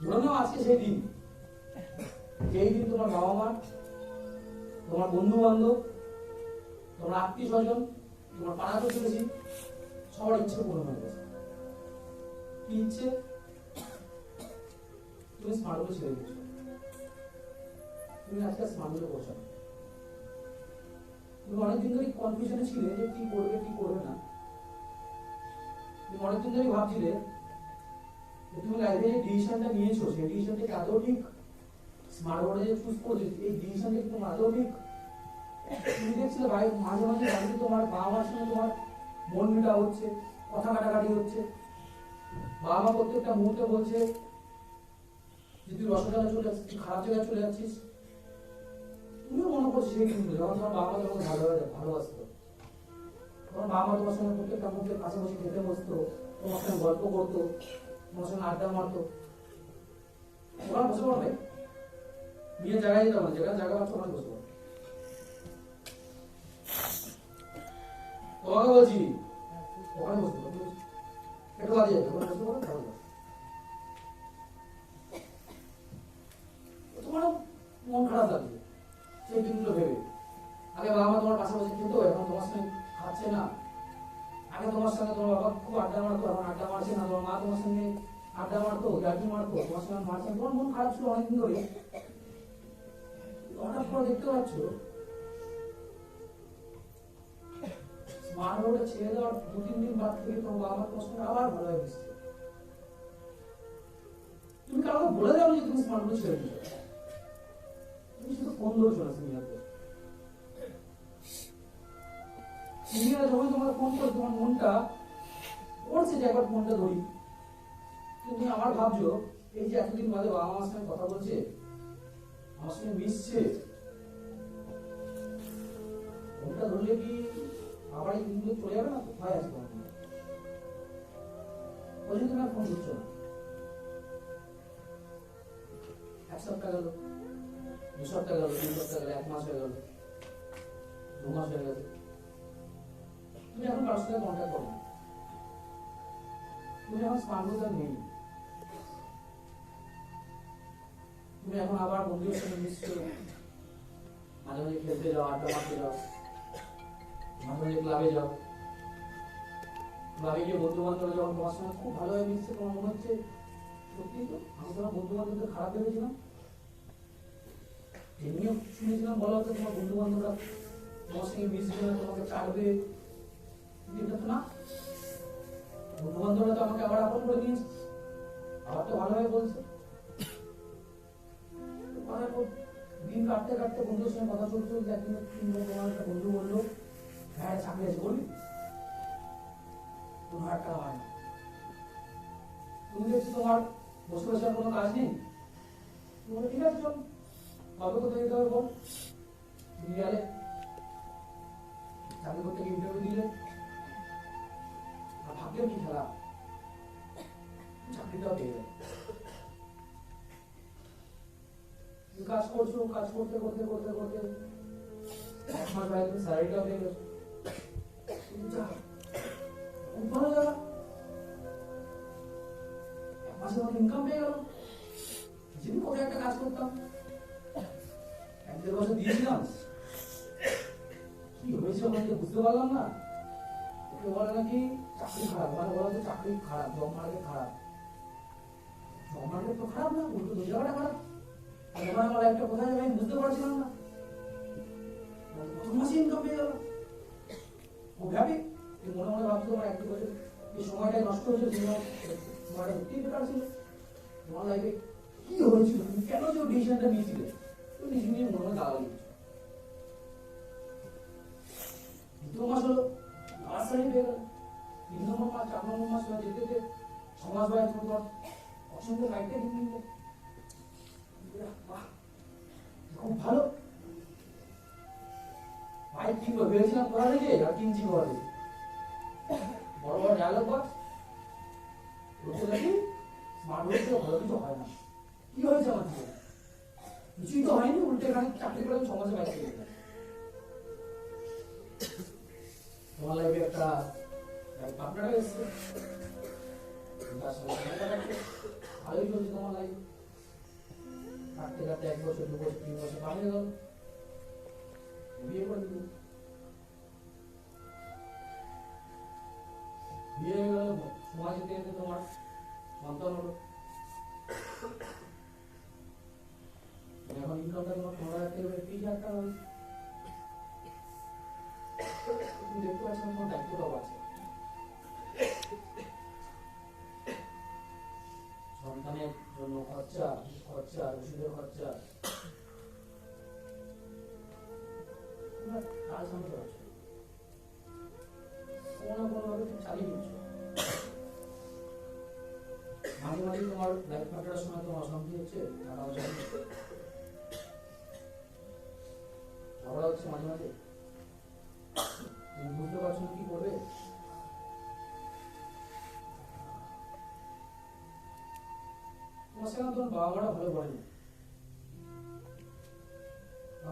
ধরে নাও আজকে সেই দিন। যেই দিন তোমার বাবা মা তোমার বন্ধু বান্ধব তোমার আত্মীয় স্বজন তোমার পাড়া প্রতিবেশী, সবার ইচ্ছে পূরণ হয়ে গেছে। কি ইচ্ছে? তুমি স্মার্টগুলো ছেড়ে দিচ্ছ তুমি আজকে স্মার্টগুলো পৌঁছানো তুমি অনেকদিন ধরে কনফিউশনে ছিলে যে কি করবে কি করবে না। তুমি অনেকদিন ধরে ভাবছিলে তুমি যে ডিসিশনটা নিয়েছো, সেই ডিসিশনটা কি আদৌ ঠিক স্মার্ট বোর্ডে যে চুজ করেছ এই ডিসিশনটা কি তোমার আদৌ ঠিক? তুমি দেখছিলে ভাই, মাঝে মাঝে তোমার সঙ্গে তোমার হচ্ছে, কথা কাটাকাটি হচ্ছে। বাবা প্রত্যেকটা মুহূর্তে বলছে যে, তুই চলে যাচ্ছিস খারাপ জায়গায় চলে যাচ্ছিস। তুমিও মনে করছ সেই কিন্তু যখন তোমার বাবা তোমাকে ভালো ভালোবাসতো। তখন বাবা তোমার সঙ্গে প্রত্যেকটা মুহূর্তে বসে খেতে বসতো, তোমার সঙ্গে গল্প করতো। সঙ্গে আড্ডা মারতো। ওরা বসে পড়বে। বিয়ে জায়গায় যেতে হবে, যেখানে জায়গা পাচ্ছ ওখানে বসে পড়বে। তোমাকে বলছি, ওখানে বসতে পারবে একটু বাদে যাবে ওখানে বসতে পারবে মারতো তোমার সঙ্গে মারছে না। তোমার মন খারাপ ছিল অনেকদিন ধরে হঠাৎ করে দেখতে পাচ্ছ? ছেড়ে দেওয়ার দু, তিন দিন বাদ থেকে তোমার আবার ভালো হয়ে গেছে। তুমি কাউকে বলে দাও যে তুমি স্মার্ট ছেড়ে তুমি শুধু ফোন যখন তোমার ফোন করে, তোমার মনটা করছে যে একবার ফোনটা ধরি। তুমি আমার ভাবছ এই যে এতদিন বাদে বাবা মার সঙ্গে কথা বলছে, আমার সঙ্গে মিশছে। ফোনটা ধরলে কি আবার এই দিনগুলো চলে যাবে না? কোথায় আছে? ওই জন্য ফোন ধরছো? এক সপ্তাহ গেল, দু সপ্তাহ গেল, তিন সপ্তাহ গেল, এক মাস হয়ে গেল, দু মাস হয়ে গেছে তুমি এখন কারোর সাথে কন্ট্যাক্ট করো। তুমি এখন স্মার্টফোন নেই তুমি এখন আবার বন্ধুদের মিশছো। মাঝে মাঝে খেলতে যাও, আড্ডা মারতে যাও। মাঝে মাঝে ক্লাবে যাও। ক্লাবে গিয়ে বন্ধু বান্ধব যখন তোমার সঙ্গে খুব ভালোভাবে মিশছে, তোমার মনে হচ্ছে সত্যি তো? আমি তোমার বন্ধু বান্ধবদের খারাপ ভেবেছিলাম? এমনিও শুনেছিলাম, বলা হতো তোমার বন্ধু বান্ধবরা তোমার সঙ্গে না, তোমাকে চাটবে কিন্তু না বন্ধু বান্ধবরা তো আমাকে আবার আপন করে নিয়েছে আবার তো ভালোভাবে বলছে। পরে দিন কাটতে কাটতে বন্ধুর সঙ্গে কথা চলতে চলতে একদিন তোমার একটা বন্ধু বলল হ্যাঁ চাকরি আছে বলবি হাজার টাকা হয় না। তুমি দেখছি তোমার বসে বসে কোনো কাজ নেই? তুমি ঠিক আছে, চল। কবে কোথায় যেতে হবে, বল। তুমি গেলে। চাকরি করতে গিয়ে ইন্টারভিউ দিলে। আর ভাবলেও কি খেলা? চাকরিটাও পেয়ে যাবে। কাজ করছ, কাজ করতে করতে করতে করতে। মাস বাইরে তুমি স্যালারিটাও পেয়ে ভালো ইনকাম পেয়ে একটা কাজ করতাম। বুঝতে পারলাম না। ওকে বলে নাকি চাকরি খারাপ। মানে বলা চাকরি খারাপ জব খারাপ। জব তো খারাপ না খারাপ। কোথায় আমি বুঝতে পারছিলাম না। প্রথম মাসে পেয়ে গেল ও নষ্ট হয়েছে কেন যে ডিসিশনটা নিয়েছিলে? তুমি মনে মনে দাঁড়ালি দ্বিতীয় মাস হলো লাস্ট সাইড পেয়ে গেল তিন নম্বর মাস, চার মাস যেতে যেতে মাস হয় তোমার পছন্দের লাইফটা দিন খুব ভালো। বাইক কিনবো ভেবেছিলাম কোথা থেকে? আর কিনছি কোথা বড় বড় ডায়লগ বক্স বলতে তোমার লাইফে একটা পার্টনার। ভালোই চলছে তোমার লাইফ কাটতে কাটতে এক বছর দু বছর তিন বছর পার হয়ে গেল বিয়ে করে দিল বিয়ে হয়ে গেল সময় যেতে যেতে তোমার সন্তান সামলাতে পারছ কোনো কোনোভাবে তুমি চালিয়ে মাঝে মাঝে তোমার লাইফ সময় তোমার অশান্তি হচ্ছে, টাকা পয়সা ঝগড়া হচ্ছে মাঝে মাঝে। তুমি বুঝতে পারছ কি করবে? তোমার সেখানে তোমার বাবা মারা ভালো পড়েনি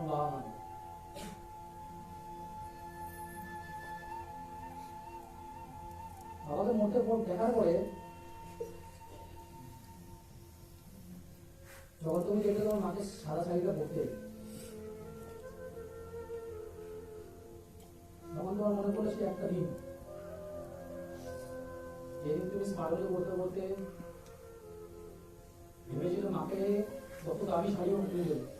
মা বাবাকে পর দেখার পরে যখন তুমি দেখলে তোমার মাকে সাদা শাড়িটা পরতে, তখন তোমার মনে পড়ল সে একটা দিন যেদিন তুমি স্মার্টলি বলতে বলতে ভেবেছিল মাকে কত দামি শাড়ি কিনে দেবে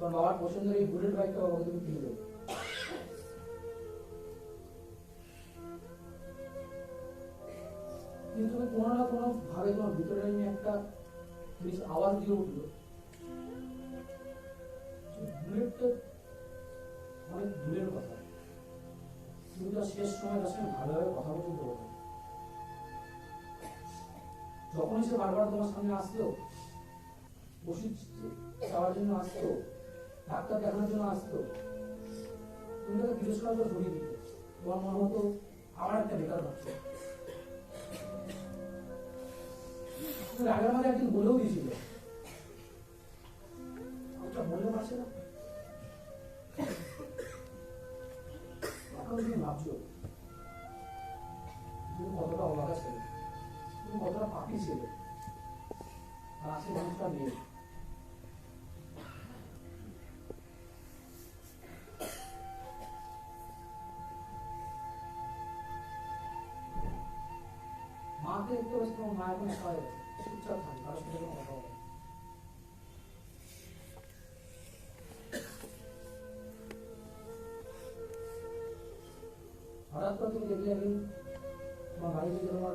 তোমার বাবার পছন্দের এই বুলেট বাইকটা বাবাকে তুমি কিনে দেবে কিন্তু কোনো না কোনো ভাবে তোমার ভিতরে এমনি একটা জিনিস আওয়াজ দিয়ে উঠল। অনেক দূরের কথা। তুমি শেষ সময় তার সঙ্গে ভালোভাবে কথা পর্যন্ত বলো যখনই সে বারবার তোমার সামনে আসলো ওষুধ চাওয়ার জন্য আসতো ডাক্তার দেখানোর জন্য আসতো। তুমি তাকে তিরস্কার করে সরিয়ে দিতে। তোমার মনে হতো আবার একটা বেকার আগে আমাকে একদিন বলেও দিয়েছিল। ওটা পারছে না। এখন তুমি ভাবছ, তুমি কতটা অবাকা ছেলে। তুমি কতটা পাপি ছেলে। আজকে মানুষটা নেই তোমার মা এখন একা হয়ে গেছে চুপচাপ থাকে কারোর সাথে কোনো কথা বলে না। হঠাৎ করে তুমি দেখলে একদিন তোমার বাড়ি থেকে তোমার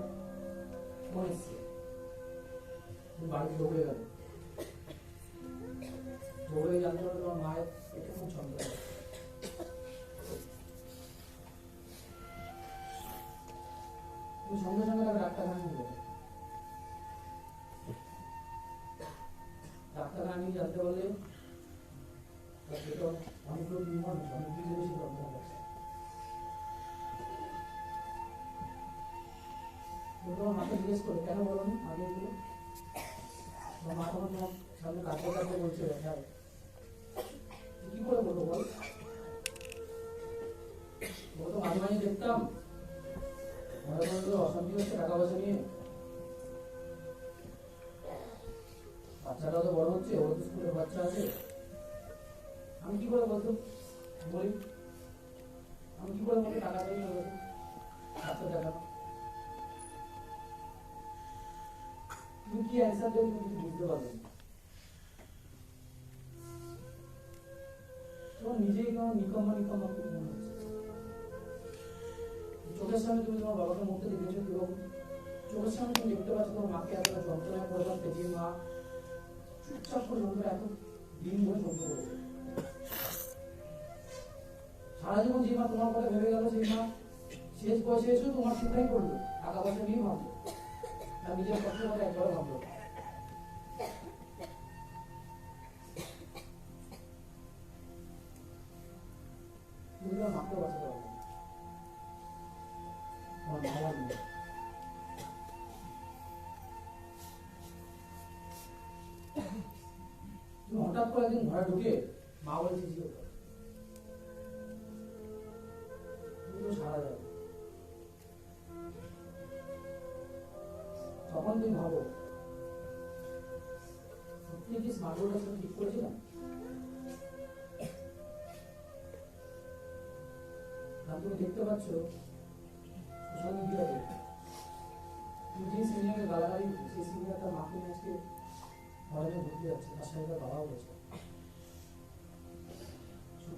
ফোন এসছে তুমি বাড়িতে দৌড়ে গেল দৌড়ে জানতে তোমার মায়ের পেটে খুব যন্ত্রণা তুমি সঙ্গে সঙ্গে তাকে ডাক্তারখানা নিয়ে যাবে নিয়ে করছে তোমার মাকে জিজ্ঞেস করো কেন বলো আগে মা বলছে কি করে বলব বল ও তো মাঝে মাঝে দেখতাম তো বড় হচ্ছে আমি কি করে বলতো বলি আমি কি করে তুমি কি তুমি বুঝতে পারবে নিজেই কেমন নিকম্মা নিকম্মা মনে চোখের সামনে তুমি তোমার বাবাকে মুখতে দেখেছ কীরকম চোখের সামনে তুমি দেখতে পাচ্ছ তোমার মাকে এতটা যন্ত্রণায় পড়ে থাকতে যে মা চুপচাপ করে যন্ত্রণা এত দিন ধরে সহ্য করেছে সারা জীবন যে মা তোমার কথা ভেবে গেল, সেই মা শেষ বয়সে এসেও তোমার চিন্তাই করল। টাকা পয়সা নিয়ে ভাবলো। আর নিজের কষ্টের কথা একবার ভাবলো মাকে তুমি ঢুকে মা বলে চিঠিয়ে দাও তুমি সারা যাবে। তখন তুমি ভাবো, সত্যি কি ঠিক করেছিলাম তুমি দেখতে পাচ্ছ, সোশ্যাল মিডিয়াতে যে গালাগালি সেই মাকে নিয়ে আজকে ঘরে ঘুরতে যাচ্ছে তার সাথে তার বাবাও গেছে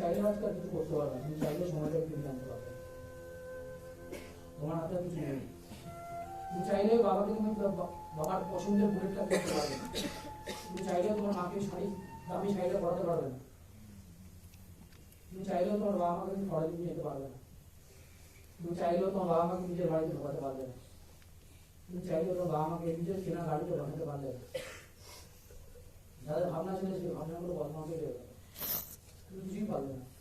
চাইলে কিছু করতে তুমি চাইলে পারবে তোমার হাতে কিছু নেই। তুমি চাইলে বাবাকে তুমি বাবার পছন্দের বুলেটটা করতে পারবে তুমি চাইলেও তোমার মাকে শাড়ি, দামি শাড়িটা পারবে না। তুমি চাইলেও তোমার বাবা মাকে তুমি কলেজে নিয়ে যেতে পারবে না। তুমি চাইলেও তোমার বাবা মাকে নিজের বাড়িতে ঢোকাতে পারবে না। তুমি চাইলেও তোমার বাবা মাকে নিজের কেনা গাড়িতে বানাতে পারবে না। যাদের ভাবনা ছিল সেই ভাবনাগুলো বর্তমানে রয়ে গেল তুমি কিছুই পারবে না